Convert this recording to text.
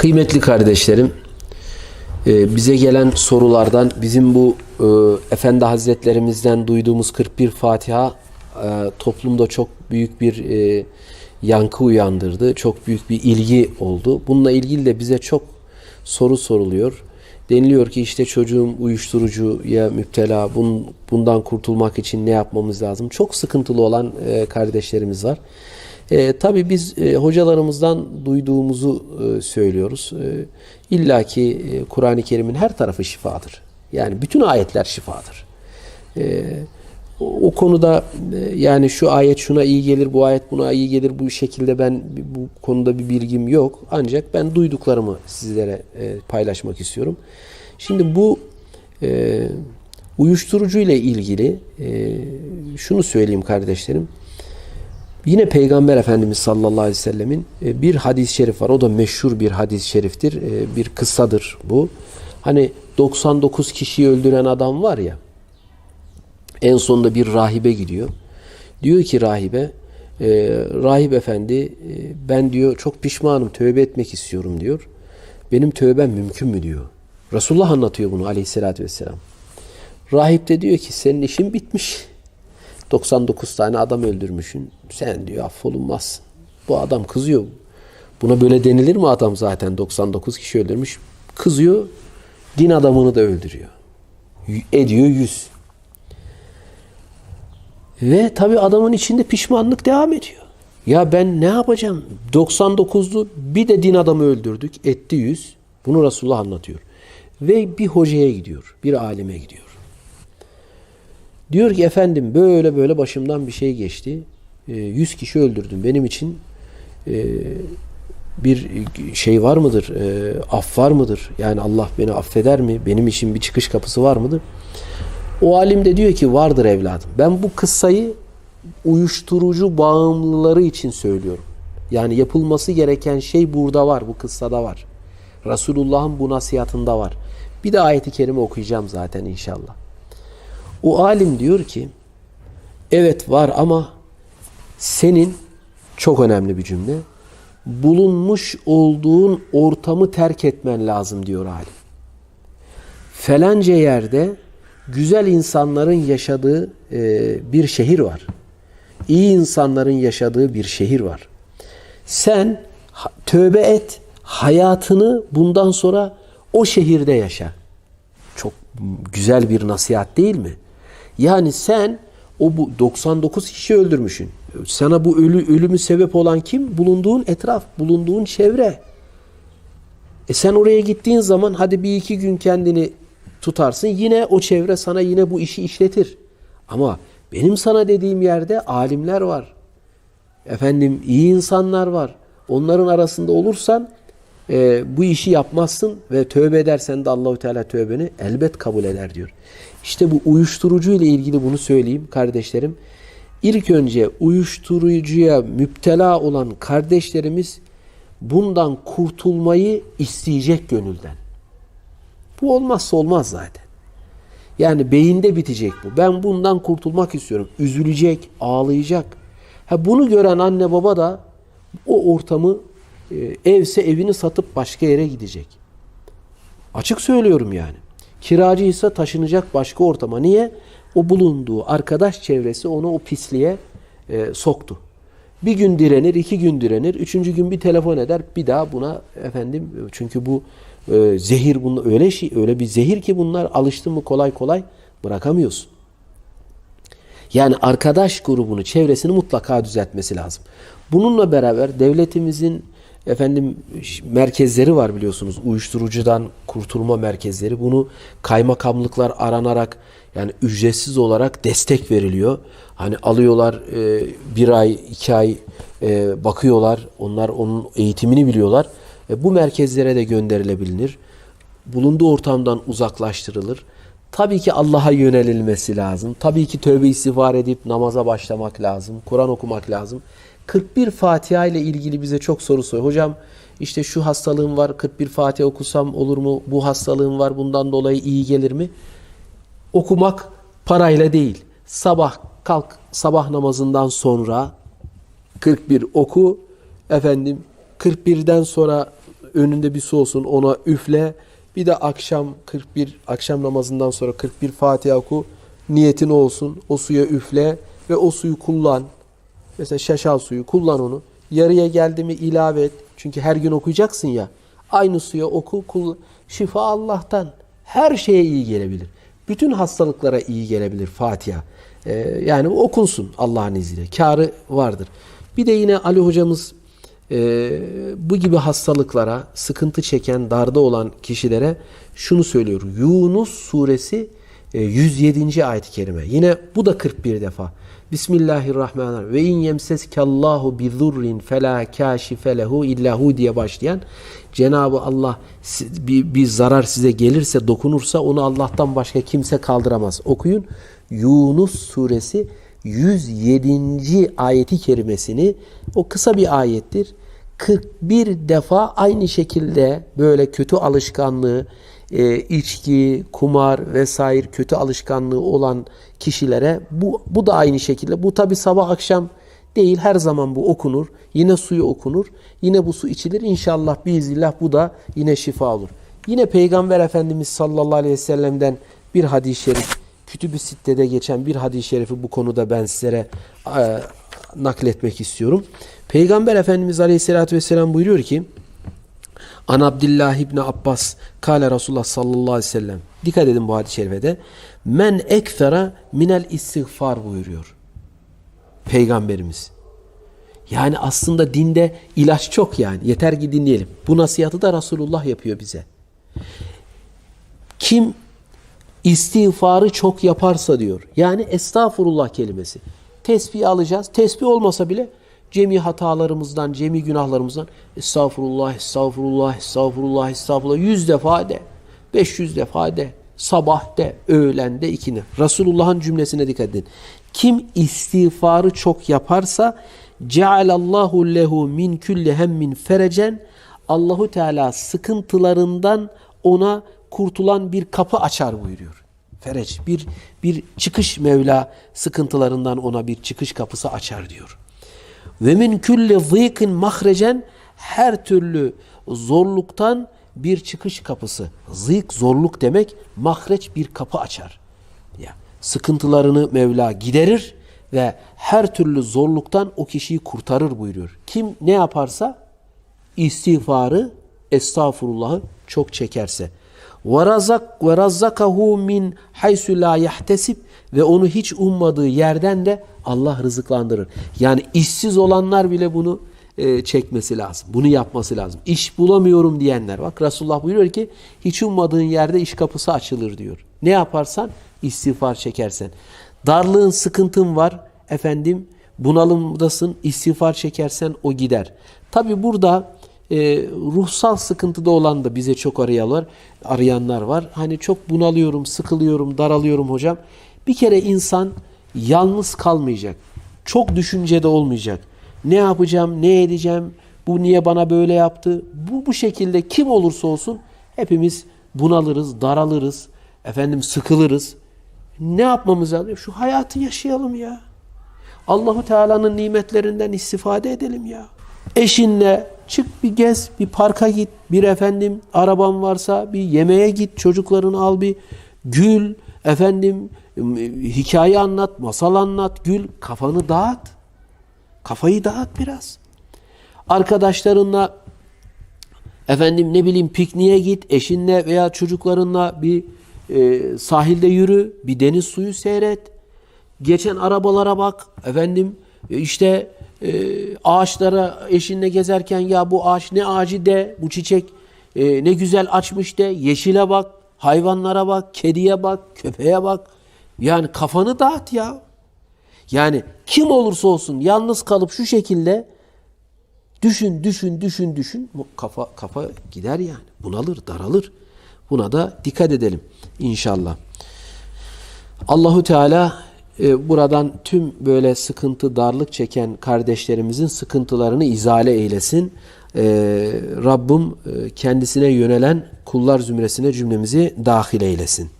Kıymetli kardeşlerim, e, bize gelen sorulardan bizim bu e, Efendi Hazretlerimizden duyduğumuz 41 Fatiha e, toplumda çok büyük bir yankı uyandırdı. Çok büyük bir ilgi oldu. Bununla ilgili de bize çok soru soruluyor. Deniliyor ki işte çocuğum uyuşturucuya müptela, bun, bundan kurtulmak için ne yapmamız lazım? Çok sıkıntılı olan kardeşlerimiz var. E, tabii biz e, hocalarımızdan duyduğumuzu e, söylüyoruz. E, İlla ki e, Kur'an-ı Kerim'in her tarafı şifadır. Yani bütün ayetler şifadır. E, o, o konuda e, yani şu ayet şuna iyi gelir, bu ayet buna iyi gelir bu şekilde ben bu konuda bir bilgim yok. Ancak ben duyduklarımı sizlere e, paylaşmak istiyorum. Şimdi bu e, uyuşturucu ile ilgili e, şunu söyleyeyim kardeşlerim. Yine Peygamber Efendimiz sallallahu aleyhi ve sellemin e, bir hadis-i şerif var. O da meşhur bir hadis-i şeriftir. E, Bir kıssadır bu. Hani 99 kişiyi öldüren adam var ya. En sonunda bir rahibe gidiyor. Diyor ki rahibe, e, rahip efendi ben diyor çok pişmanım tövbe etmek istiyorum diyor. Benim tövbem mümkün mü diyor. Resulullah anlatıyor bunu aleyhissalatü vesselam. Rahip de diyor ki senin işin bitmiş. 99 tane adam öldürmüşsün. Sen diyor affolunmazsın. Bu adam kızıyor. Buna böyle denilir mi adam zaten 99 kişi öldürmüş. Kızıyor. Din adamını da öldürüyor. Ediyor 100. Ve tabi adamın içinde pişmanlık devam ediyor. Ya ben ne yapacağım? 99'lu bir de din adamı öldürdük. Etti 100. Bunu Resulullah anlatıyor. Ve bir hocaya gidiyor. Bir alime gidiyor. Diyor ki efendim böyle böyle başımdan bir şey geçti. E, 100 kişi öldürdüm. Benim için e, bir şey var mıdır? E, af var mıdır? Yani Allah beni affeder mi? Benim için bir çıkış kapısı var mıdır? O alim de diyor ki vardır evladım. Ben bu kıssayı uyuşturucu bağımlıları için söylüyorum. Yani yapılması gereken şey burada var. Bu kıssada var. Resulullah'ın bu nasihatında var. Bir de ayeti kerime okuyacağım zaten inşallah. O alim diyor ki evet var ama senin çok önemli bir cümle bulunmuş olduğun ortamı terk etmen lazım diyor alim. Falanca yerde güzel insanların yaşadığı e, bir şehir var. İyi insanların yaşadığı bir şehir var. Sen tövbe et, hayatını bundan sonra o şehirde yaşa. Çok güzel bir nasihat değil mi? Yani sen o bu 99 kişi öldürmüşsün. Sana bu ölü ölümü sebep olan kim? Bulunduğun etraf, bulunduğun çevre. E sen oraya gittiğin zaman hadi bir iki gün kendini tutarsın. Yine o çevre sana yine bu işi işletir. Ama benim sana dediğim yerde alimler var. Efendim iyi insanlar var. Onların arasında olursan e, bu işi yapmazsın ve tövbe edersen de Allahu Teala tövbeni elbet kabul eder diyor. İşte bu uyuşturucu ile ilgili bunu söyleyeyim kardeşlerim. İlk önce uyuşturucuya müptela olan kardeşlerimiz bundan kurtulmayı isteyecek gönülden. Bu olmazsa olmaz zaten. Yani beyinde bitecek bu. Ben bundan kurtulmak istiyorum. Üzülecek, ağlayacak. Ha bunu gören anne baba da o ortamı evse evini satıp başka yere gidecek. Açık söylüyorum yani. Kiracıysa taşınacak başka ortama. Niye? O bulunduğu arkadaş çevresi onu o pisliğe e, soktu. Bir gün direnir, iki gün direnir, üçüncü gün bir telefon eder, bir daha buna efendim çünkü bu e, zehir bunlar öyle şey öyle bir zehir ki bunlar alıştın mı kolay kolay bırakamıyorsun. Yani arkadaş grubunu, çevresini mutlaka düzeltmesi lazım. Bununla beraber devletimizin efendim merkezleri var biliyorsunuz. Uyuşturucudan kurtulma merkezleri. Bunu kaymakamlıklar aranarak yani ücretsiz olarak destek veriliyor. Hani alıyorlar e, bir ay, iki ay e, bakıyorlar. Onlar onun eğitimini biliyorlar. E, bu merkezlere de gönderilebilir. Bulunduğu ortamdan uzaklaştırılır. Tabii ki Allah'a yönelilmesi lazım. Tabii ki tövbe istiğfar edip namaza başlamak lazım. Kur'an okumak lazım. 41 Fatiha ile ilgili bize çok soru soruyor. Hocam işte şu hastalığım var 41 Fatiha okusam olur mu? Bu hastalığım var bundan dolayı iyi gelir mi? Okumak parayla değil. Sabah kalk sabah namazından sonra 41 oku. Efendim 41'den sonra önünde bir su olsun ona üfle. Bir de akşam 41 akşam namazından sonra 41 Fatiha oku. Niyetin olsun. O suya üfle ve o suyu kullan. Mesela şaşal suyu kullan onu. Yarıya geldi mi ilave et. Çünkü her gün okuyacaksın ya. Aynı suya oku kullan. Şifa Allah'tan. Her şeye iyi gelebilir. Bütün hastalıklara iyi gelebilir Fatiha. Ee, yani okunsun Allah'ın izniyle. Karı vardır. Bir de yine Ali hocamız e, bu gibi hastalıklara, sıkıntı çeken, darda olan kişilere şunu söylüyor. Yunus suresi 107. ayet-i kerime. Yine bu da 41 defa. Bismillahirrahmanirrahim. Ve in yemseskallahu bi zurrin fela kashife lehu illahu diye başlayan Cenabı Allah bir, bir zarar size gelirse, dokunursa onu Allah'tan başka kimse kaldıramaz. Okuyun. Yunus suresi 107. ayeti kerimesini o kısa bir ayettir. 41 defa aynı şekilde böyle kötü alışkanlığı, e, içki, kumar vesaire kötü alışkanlığı olan kişilere bu, bu da aynı şekilde. Bu tabi sabah akşam değil her zaman bu okunur. Yine suyu okunur. Yine bu su içilir. İnşallah biiznillah bu da yine şifa olur. Yine Peygamber Efendimiz sallallahu aleyhi ve sellem'den bir hadis-i şerif, Kütüb-ü Sitte'de geçen bir hadis-i şerifi bu konuda ben sizlere e, nakletmek istiyorum. Peygamber Efendimiz aleyhissalatü vesselam buyuruyor ki An Abdullah İbni Abbas Kale Resulullah sallallahu aleyhi ve sellem Dikkat edin bu hadis-i şerifede Men ekfera minel istiğfar buyuruyor. Peygamberimiz. Yani aslında dinde ilaç çok yani. Yeter ki dinleyelim. Bu nasihatı da Resulullah yapıyor bize. Kim istiğfarı çok yaparsa diyor. Yani estağfurullah kelimesi. Tesbih alacağız. Tesbih olmasa bile cemi hatalarımızdan, cemi günahlarımızdan estağfurullah, estağfurullah, estağfurullah, estağfurullah yüz defa de, 500 defa de, sabah de, öğlen de, ikindi. Resulullah'ın cümlesine dikkat edin. Kim istiğfarı çok yaparsa cealallahu lehu min kulli hemmin ferecen Allahu Teala sıkıntılarından ona kurtulan bir kapı açar buyuruyor. Fereç bir bir çıkış Mevla sıkıntılarından ona bir çıkış kapısı açar diyor. Ve min kulli zîkin mahrecen her türlü zorluktan bir çıkış kapısı. Zîk zorluk demek, mahreç bir kapı açar. Ya sıkıntılarını Mevla giderir ve her türlü zorluktan o kişiyi kurtarır buyuruyor. Kim ne yaparsa istiğfarı, estağfurullahı çok çekerse. وَرَزَقْ وَرَزَّقَهُ min haysu la yahtesib ve onu hiç ummadığı yerden de Allah rızıklandırır. Yani işsiz olanlar bile bunu e, çekmesi lazım. Bunu yapması lazım. İş bulamıyorum diyenler. Bak Resulullah buyuruyor ki hiç ummadığın yerde iş kapısı açılır diyor. Ne yaparsan istiğfar çekersen. Darlığın, sıkıntın var. Efendim bunalımdasın. istiğfar çekersen o gider. Tabi burada e, ruhsal sıkıntıda olan da bize çok arayanlar, arayanlar var. Hani çok bunalıyorum, sıkılıyorum, daralıyorum hocam. Bir kere insan yalnız kalmayacak. Çok düşüncede olmayacak. Ne yapacağım, ne edeceğim, bu niye bana böyle yaptı? Bu bu şekilde kim olursa olsun hepimiz bunalırız, daralırız, efendim sıkılırız. Ne yapmamız lazım? Şu hayatı yaşayalım ya. Allahu Teala'nın nimetlerinden istifade edelim ya. Eşinle çık bir gez, bir parka git, bir efendim araban varsa bir yemeğe git, çocuklarını al bir gül, efendim hikaye anlat, masal anlat, gül, kafanı dağıt. Kafayı dağıt biraz. Arkadaşlarınla efendim ne bileyim pikniğe git, eşinle veya çocuklarınla bir e, sahilde yürü, bir deniz suyu seyret. Geçen arabalara bak, efendim e, işte e, ağaçlara eşinle gezerken ya bu ağaç ne ağacı de, bu çiçek e, ne güzel açmış de, yeşile bak, hayvanlara bak, kediye bak, köpeğe bak. Yani kafanı dağıt ya. Yani kim olursa olsun yalnız kalıp şu şekilde düşün, düşün, düşün, düşün. Kafa kafa gider yani. Bunalır, daralır. Buna da dikkat edelim inşallah. Allahu Teala e, buradan tüm böyle sıkıntı, darlık çeken kardeşlerimizin sıkıntılarını izale eylesin. E, Rabbim e, kendisine yönelen kullar zümresine cümlemizi dahil eylesin.